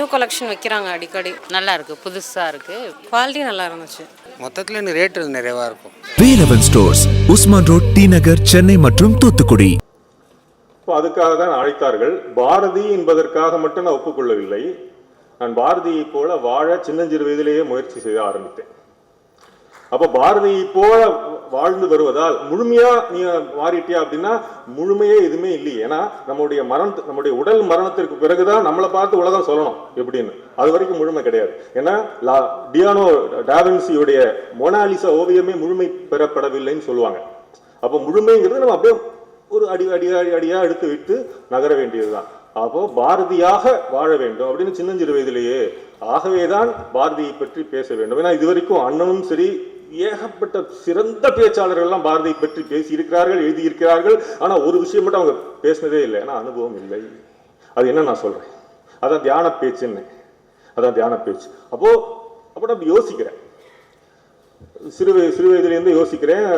New collection வைக்கிறாங்க அடிக்கடி. நல்லா இருக்கு புதுசா இருக்கு. குவாலிட்டி நல்லா இருந்துச்சு. மொத்தத்தில் இன்னும் ரேட்டு நிறைவாக இருக்கும். Velavan stores Usman road T Nagar Chennai மற்றும் தூத்துக்குடி. இப்போ அதுக்காக தான் அழைத்தார்கள். பாரதி என்பதற்காக மட்டும் நான் ஒப்புக்கொள்ளவில்லை. நான் பாரதியைப் போல வாழ சின்னஞ்சிறு வயதிலேயே முயற்சி செய்ய ஆரம்பித்தேன். அப்போ பாரதியை போல வாழ்ந்து வருவதால் முழுமையா நீ மாறிட்டியா அப்படின்னா முழுமையே எதுவுமே இல்லையே. ஏன்னா நம்முடைய மரண நம்முடைய உடல் மரணத்திற்கு பிறகுதான் நம்மளை பார்த்து உலகம் சொல்லணும் எப்படின்னு. அது வரைக்கும் முழுமை கிடையாது. ஏன்னா லா டியானோ டாவின்சியுடைய மொனாலிசா ஓவியமே முழுமை பெறப்படவில்லைன்னு சொல்லுவாங்க. அப்போ முழுமைங்கிறது நம்ம அப்படியே ஒரு அடி அடி அடி அடியா எடுத்து விட்டு நகர வேண்டியதுதான். அப்போ பாரதியாக வாழ வேண்டும் அப்படின்னு சின்னஞ்சிறு வயதிலேயே. ஆகவேதான் பாரதியை பற்றி பேச வேண்டும். ஏன்னா இதுவரைக்கும் அண்ணனும் சரி ஏகப்பட்ட சிறந்த பேச்சாளர்கள் எல்லாம் பாரதியை பற்றி பேசி இருக்கிறார்கள் எழுதியிருக்கிறார்கள். ஆனா ஒரு விஷயம் மட்டும் அவங்க பேசினதே இல்லை. ஏன்னா அனுபவம் இல்லை. அது என்ன நான் சொல்றேன்? அதான் தியான பேச்சுன்னு. அதான் தியான பேச்சு. அப்போ அப்போ நான் யோசிக்கிறேன். சிறு வய- சிறு வயதுலேருந்து யோசிக்கிறேன்.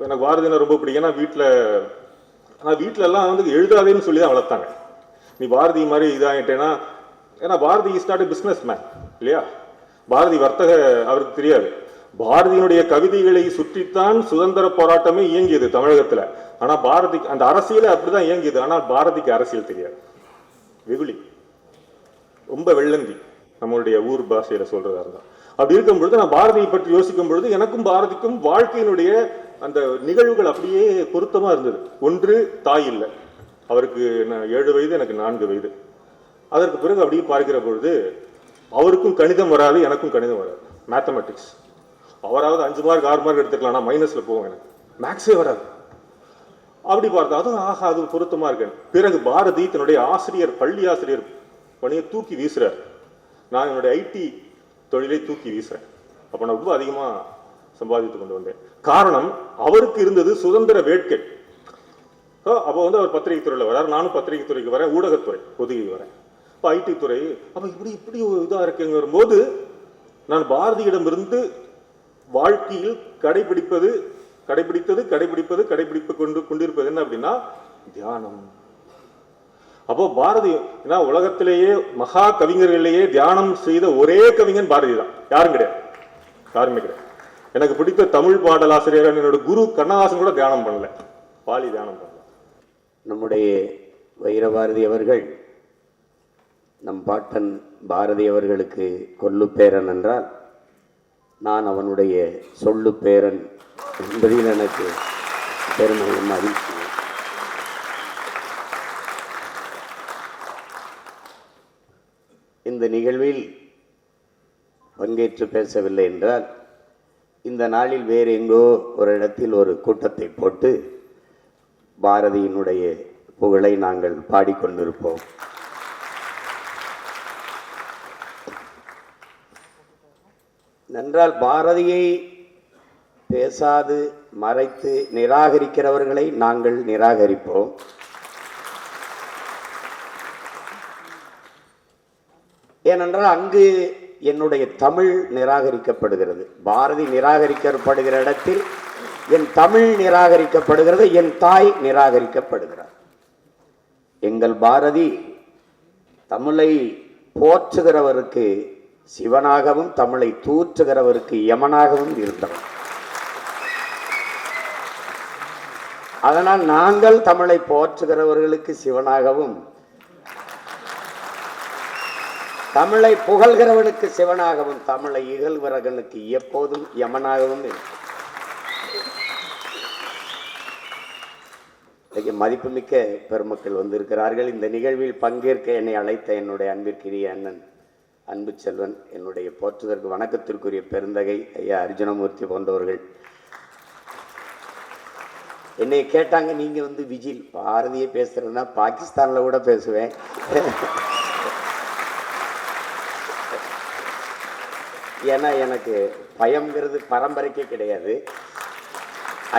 எனக்கு பாரதினா ரொம்ப பிடிக்கும். ஏன்னா வீட்டில் ஆனால் வீட்டிலலாம் எல்லாம் வந்து எழுதாதேன்னு சொல்லி தான் வளர்த்தாங்க. நீ பாரதி மாதிரி இதாகிட்டேன்னா ஏன்னா Bharathi is not business man இல்லையா? பாரதி வர்த்தக அவருக்கு தெரியாது. பாரதியினுடைய கவிதைகளை சுற்றித்தான் சுதந்திர போராட்டமே இயங்கியது தமிழகத்தில். ஆனால் பாரதி அந்த அரசியலை அப்படிதான் இயங்கியது. ஆனால் பாரதிக்கு அரசியல் தெரியாது. வெகுளி ரொம்ப வெள்ளந்தி. நம்மளுடைய ஊர் பாஷையில் சொல்றதா இருந்தால் அப்படி இருக்கும் பொழுது நான் பாரதியை பற்றி யோசிக்கும் பொழுது எனக்கும் பாரதிக்கும் வாழ்க்கையினுடைய அந்த நிகழ்வுகள் அப்படியே பொருத்தமாக இருந்தது. ஒன்று தாய் இல்லை. அவருக்கு நான் ஏழு வயது எனக்கு நான்கு வயது. அதற்கு பிறகு அப்படியே பார்க்கிற பொழுது அவருக்கும் கணிதம் வராது எனக்கும் கணிதம் வராது. மேத்தமெட்டிக்ஸ் அவராவது அஞ்சு மார்க் ஆறு மார்க் எடுத்துக்கலாம் நான் மைனஸில் போவேன் எனக்கு. மேக்ஸே வராது. அப்படி பார்த்தா அதுவும் ஆஹா அது பொருத்தமாக இருக்கு பிறகு பாரதி தன்னுடைய ஆசிரியர் பள்ளி ஆசிரியர் பணியை தூக்கி வீசுறார். நான் என்னுடைய ஐடி தொழிலை தூக்கி வீசுறேன். அப்போ நான் ரொம்ப அதிகமாக சம்பாதித்து கொண்டு வந்தேன். காரணம் அவருக்கு இருந்தது சுதந்திர வேட்கை. ஆ, அப்போ வந்து அவர் பத்திரிகை துறையில் வரார். நானும் பத்திரிகை துறைக்கு வரேன். ஊடகத்துறை பொதுகை வரேன். இப்போ ஐடி துறை அப்போ இப்படி இப்படி ஒரு இதாக இருக்குங்கிற போது நான் பாரதியிடமிருந்து வாழ்க்கையில் கடைபிடிப்பது கடைபிடித்தது கடைபிடிப்பது கடைபிடிப்பு கொண்டு கொண்டிருப்பது என்ன அப்படின்னா தியானம். அப்போ பாரதி ஏன்னா உலகத்திலேயே மகா கவிஞர்களிலேயே தியானம் செய்த ஒரே கவிஞன் பாரதி தான். யாரும் கிடையாது. யாருமே கிடையாது. எனக்கு பிடித்த தமிழ் பாடலாசிரியர் என்னோட குரு கண்ணதாசன் கூட தியானம் பண்ணல. பாலி தியானம் பண்ணல. நம்முடைய வைரபாரதி அவர்கள் நம் பாட்டன் பாரதி அவர்களுக்கு கொல்லுப்பேரன் என்றால் அவனுடைய சொல்லு பேரன் என்பதில் எனக்கு பெருமையும் மகிழ்ச்சி இந்த நிகழ்வில் பங்கேற்று பேசவில்லை என்றால் இந்த நாளில் வேறு எங்கோ ஒரு இடத்தில் ஒரு கூட்டத்தை போட்டு பாரதியினுடைய புகழை நாங்கள் பாடிக்கொண்டிருப்போம். நன்றால் பாரதியை பேசாது மறைத்து நிராகரிக்கிறவர்களை நாங்கள் நிராகரிப்போம். ஏனென்றால் அங்கு என்னுடைய தமிழ் நிராகரிக்கப்படுகிறது. பாரதி நிராகரிக்கப்படுகிற இடத்தில் என் தமிழ் நிராகரிக்கப்படுகிறது என் தாய் நிராகரிக்கப்படுகிறார். எங்கள் பாரதி தமிழை போற்றுகிறவருக்கு சிவனாகவும் தமிழை தூற்றுகிறவருக்கு யமனாகவும் இருந்தவர். அதனால் நாங்கள் தமிழை போற்றுகிறவர்களுக்கு சிவனாகவும் தமிழை புகழ்கிறவனுக்கு சிவனாகவும் தமிழை இகழ்வரகனுக்கு எப்போதும் யமனாகவும் இருக்கும் இன்றைக்கு மதிப்புமிக்க பெருமக்கள் வந்திருக்கிறார்கள். இந்த நிகழ்வில் பங்கேற்க என்னை அழைத்த என்னுடைய அன்பிற்குரிய அண்ணன் அன்பு செல்வன் என்னுடைய போற்றுதற்கு வணக்கத்திற்குரிய பெருந்தகை ஐயா அர்ஜுனமூர்த்தி போன்றவர்கள். என்னை கேட்டாங்க நீங்க வந்து விஜில் பாரதியை பேசுறதுன்னா பாகிஸ்தான்ல கூட பேசுவேன். ஏன்னா எனக்கு பயம்ங்கிறது பரம்பரைக்கே கிடையாது.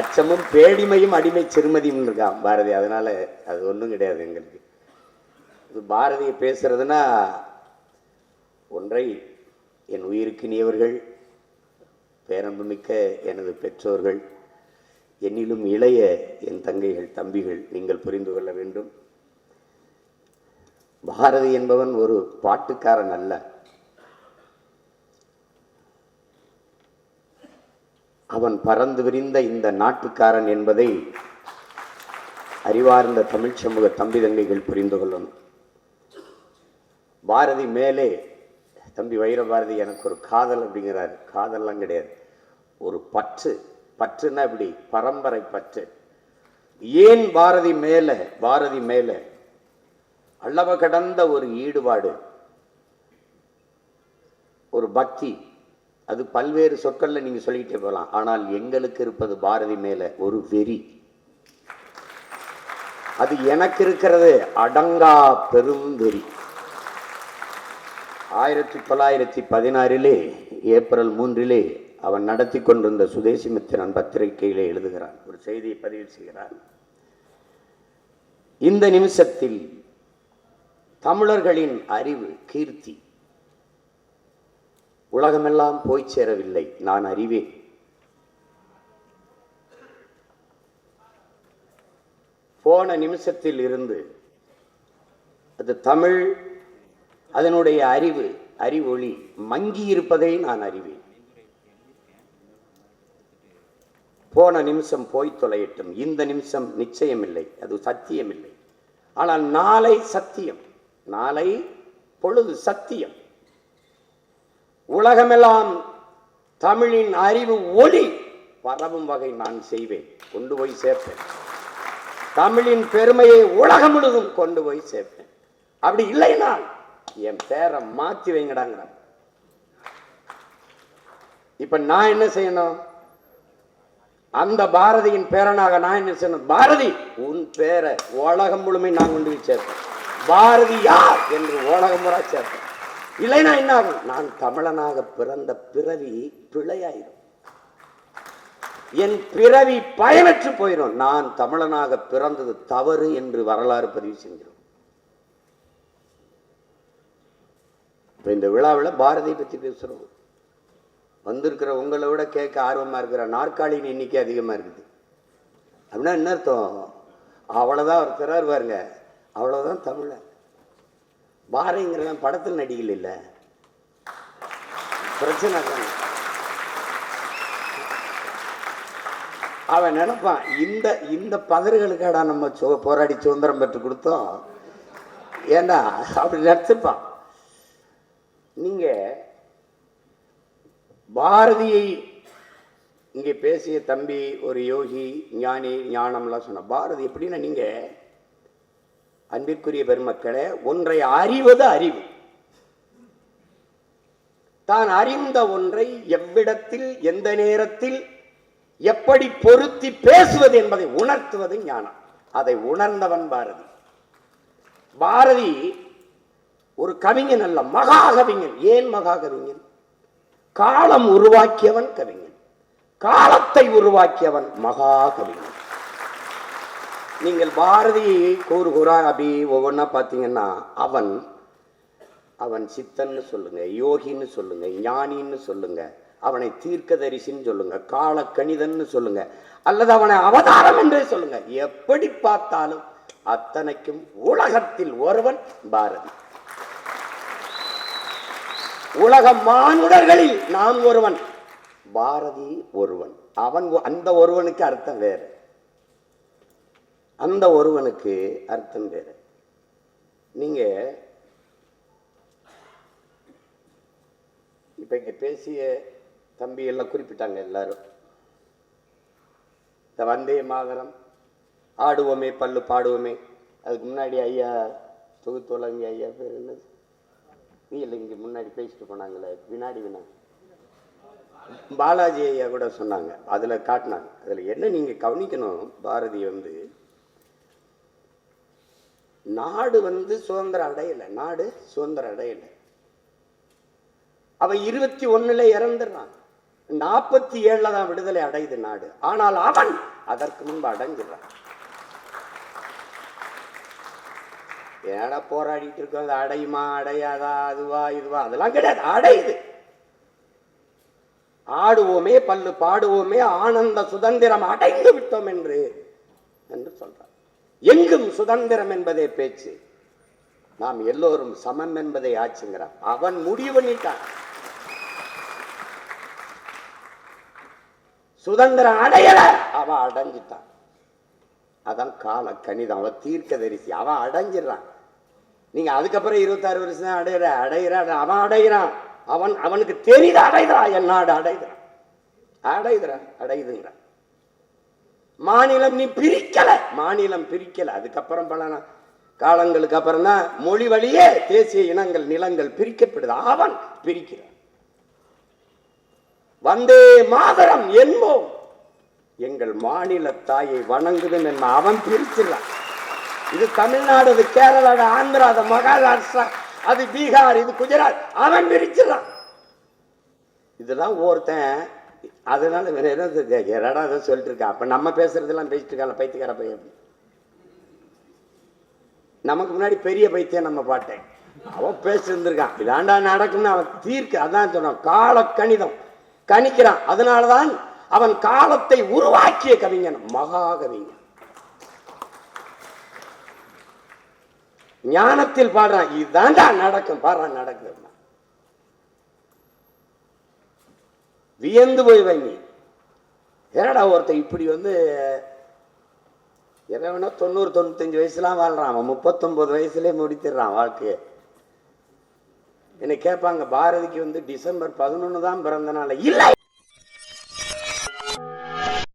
அச்சமும் பேடிமையும் அடிமை சிறுமதியும் இருக்கான் பாரதி. அதனால அது ஒன்றும் கிடையாது எங்களுக்கு. இது பாரதியை பேசுறதுன்னா ஒன்றை என் உயிருக்கினியவர்கள் பேரன்புமிக்க எனது பெற்றோர்கள் என்னிலும் இளைய என் தங்கைகள் தம்பிகள் நீங்கள் புரிந்து கொள்ள வேண்டும். பாரதி என்பவன் ஒரு பாட்டுக்காரன் அல்ல. அவன் பறந்து விரிந்த இந்த நாட்டுக்காரன் என்பதை அறிவார்ந்த தமிழ் சமூக தம்பி தங்கைகள் புரிந்து கொள்ளணும். பாரதி மேலே தம்பி வைரபாரதி எனக்கு ஒரு காதல் அப்படிங்கிறார். காதல்லாம் கிடையாது. ஒரு பற்று. பற்றுன்னா இப்படி பரம்பரை பற்று. ஏன் பாரதி மேலே பாரதி மேலே? அளவு கடந்த ஒரு ஈடுபாடு. ஒரு பக்தி. அது பல்வேறு சொற்களில் நீங்கள் சொல்லிக்கிட்டே போகலாம். ஆனால் எங்களுக்கு இருப்பது பாரதி மேலே ஒரு வெறி. அது எனக்கு இருக்கிறது அடங்கா பெரும் வெறி. ஆயிரத்தி தொள்ளாயிரத்தி பதினாறிலே ஏப்ரல் மூன்றிலே அவன் நடத்தி கொண்டிருந்த சுதேசி மித்திரன் பத்திரிகையிலே எழுதுகிறான். ஒரு செய்தியை பதிவு செய்கிறான். இந்த நிமிஷத்தில் தமிழர்களின் அறிவு கீர்த்தி உலகமெல்லாம் போய் சேரவில்லை. நான் அறிவேன். போன நிமிஷத்தில் இருந்து அது தமிழ் அதனுடைய அறிவு அறிவொளி மங்கி இருப்பதை நான் அறிவேன். போன நிமிஷம் போய் தொலையட்டும். இந்த நிமிஷம் நிச்சயமில்லை. அது சத்தியமில்லை. ஆனால் நாளை சத்தியம். நாளை பொழுது சத்தியம். உலகமெல்லாம் தமிழின் அறிவு ஒளி பரவும் வகை நான் செய்வேன். கொண்டு போய் சேர்ப்பேன். தமிழின் பெருமையை உலகம் முழுதும் கொண்டு போய் சேர்ப்பேன். அப்படி இல்லைன்னா என் பேரை மாத்தி வைங்கடாங்கிற இப்ப நான் என்ன செய்யணும்? அந்த பாரதியின் பேரனாக நான் என்ன செய்யணும்? பாரதி உன் பேரை உலகம் முழுமை நான் கொண்டு போய் பாரதி யார் என்று உலகம் முறை சேர்த்தேன் இல்லைன்னா என்ன ஆகும்? நான் தமிழனாக பிறந்த பிறவி பிழையாயிரும். என் பிறவி பயனற்று போயிடும் நான் தமிழனாக பிறந்தது தவறு என்று வரலாறு பதிவு செஞ்சிடும் இப்போ இந்த விழாவில் பாரதியை பற்றி பேசுகிறோம் வந்திருக்கிற உங்களை விட கேட்க ஆர்வமாக இருக்கிற நாற்காலியின் எண்ணிக்கை அதிகமாக இருக்குது. அப்படின்னா என்ன அர்த்தம்? அவ்வளோதான் அவர் திறார் அவ்வளோதான் அவ்வளவுதான் பாரதிங்கிறதான் படத்தில் நடிகள் இல்லை. பிரச்சனை தான். அவன் நினைப்பான் இந்த இந்த பதறுகளுக்காடா நம்ம சு போராடி சுதந்திரம் பெற்று கொடுத்தோம். ஏண்டா அப்படி நினைச்சிருப்பான் நீங்க பாரதியை இங்கே பேசிய தம்பி ஒரு யோகி ஞானி ஞானம்லாம் சொன்ன பாரதி எப்படின்னா நீங்க அன்பிற்குரிய பெருமக்களே ஒன்றை அறிவது அறிவு. தான் அறிந்த ஒன்றை எவ்விடத்தில் எந்த நேரத்தில் எப்படி பொருத்தி பேசுவது என்பதை உணர்த்துவது ஞானம். அதை உணர்ந்தவன் பாரதி. பாரதி ஒரு கவிஞன் அல்ல மகா கவிஞன் ஏன் மகா கவிஞன் காலம் உருவாக்கியவன் கவிஞன். காலத்தை உருவாக்கியவன் மகா கவிஞன் நீங்கள் பாரதியை கூறு கூறா அப்படி ஒவ்வொன்றா பார்த்தீங்கன்னா அவன் அவன் சித்தன்னு சொல்லுங்க யோகின்னு சொல்லுங்க ஞானின்னு சொல்லுங்க அவனை தீர்க்கதரிசின்னு சொல்லுங்க காலக்கணிதன்னு சொல்லுங்க அல்லது அவனை அவதாரம் என்றே சொல்லுங்க. எப்படி பார்த்தாலும் அத்தனைக்கும் உலகத்தில் ஒருவன் பாரதி. உலக மானுடர்களில் நான் ஒருவன். பாரதி ஒருவன். அவன் அந்த ஒருவனுக்கு அர்த்தம் வேறு. அந்த ஒருவனுக்கு அர்த்தம் வேறு. நீங்க இப்போ இங்கே பேசிய தம்பி எல்லாம் குறிப்பிட்டாங்க எல்லாரும். இந்த வந்தே மாதரம் ஆடுவோமே பல்லு பாடுவோமே. அதுக்கு முன்னாடி ஐயா தொகுத்துலங்கி ஐயா பேர் என்னது? இல்லை முன்னாடி பேசிட்டு போனாங்களே வினாடி வினா. பாலாஜி ஐயா கூட சொன்னாங்க அதுல காட்டினாங்க. அதுல என்ன நீங்க கவனிக்கணும் பாரதி வந்து நாடு வந்து சுதந்திரம் அடையல நாடு சுதந்திரம் அடையலை. அவன் இருபத்தி ஒண்ணுல இறந்துடுறான். நாற்பத்தி ஏழில் தான் விடுதலை அடையுது நாடு. ஆனால் அவன் அதற்கு முன்பு அடைஞ்சிடறான் ஏடா போராடிட்டு இருக்கோம் அடையுமா அடையாதா அதுவா இதுவா? அதெல்லாம் கிடையாது. அடையுது ஆடுவோமே பல்லு பாடுவோமே ஆனந்த சுதந்திரம் அடைந்து விட்டோம் என்று என்று சொல்றார். எங்கும் சுதந்திரம் என்பதே பேச்சு. நாம் எல்லோரும் சமம் என்பதை ஆச்சுங்கிறான் அவன் முடிவு பண்ணிட்டான். சுதந்திரம் அடையல. அவன் அடைஞ்சிட்டான். அதான் கால கணிதம் அவன் தீர்க்க தரிசி அவன் அடைஞ்சிடறான். நீங்க அதுக்கப்புறம் இருபத்தாறு வருஷம் தான் அடையிற அடையிறான் அவன் அடைகிறான் அவன் அவனுக்கு தெரியுது அடைகிறான் என் நாடு அடைகிறான். அடைகிறான் அடையுதுங்கிறான். மாநிலம் நீ பிரிக்கல மாநிலம் பிரிக்கல. அதுக்கப்புறம் பல காலங்களுக்கு அப்புறம் தான் மொழி வழியே தேசிய இனங்கள் நிலங்கள் பிரிக்கப்படுது. அவன் பிரிக்கிறான். வந்தே மாதரம் என்போம். எங்கள் மாநில தாயை வணங்குதுன்னு அவன் பிரிச்சிடலாம். இது தமிழ்நாடு அது கேரளா அது ஆந்திரா அது மகாராஷ்டிரா அது பீகார் இது குஜராத். அவன் பிரிச்சிடறான் இதெல்லாம் ஒருத்தன். அதனால வேற என்ன எரடா அதை சொல்லிட்டு இருக்கா அப்ப நம்ம பேசுறதெல்லாம் பேசிட்டு இருக்காங்க பைத்தியக்கார பையன் நமக்கு முன்னாடி பெரிய பைத்தியம் நம்ம பாட்டேன். அவன் பேசியிருந்திருக்கான் இதாண்டா நடக்கும்னு அவன் தீர்க்க அதான் சொன்னான். கால கணிதம் கணிக்கிறான். அதனாலதான் அவன் காலத்தை உருவாக்கிய கவிஞன் மகா கவிஞன் ஞானத்தில் பாடுறான் இதுதான்டா நடக்கும். பாடுறான் நடக்குது. வியந்து போய் வங்கி. ஏடா ஒருத்தன் இப்படி வந்து இறைவனோ தொண்ணூறு தொண்ணூத்தஞ்சு வயசுலாம் வாழ்றான். அவன் முப்பத்தொன்பது வயசுலயே முடித்திடுறான் வாழ்க்கையை. என்னை கேட்பாங்க பாரதிக்கு வந்து டிசம்பர் பதினொன்று தான் பிறந்த நாள். இல்லை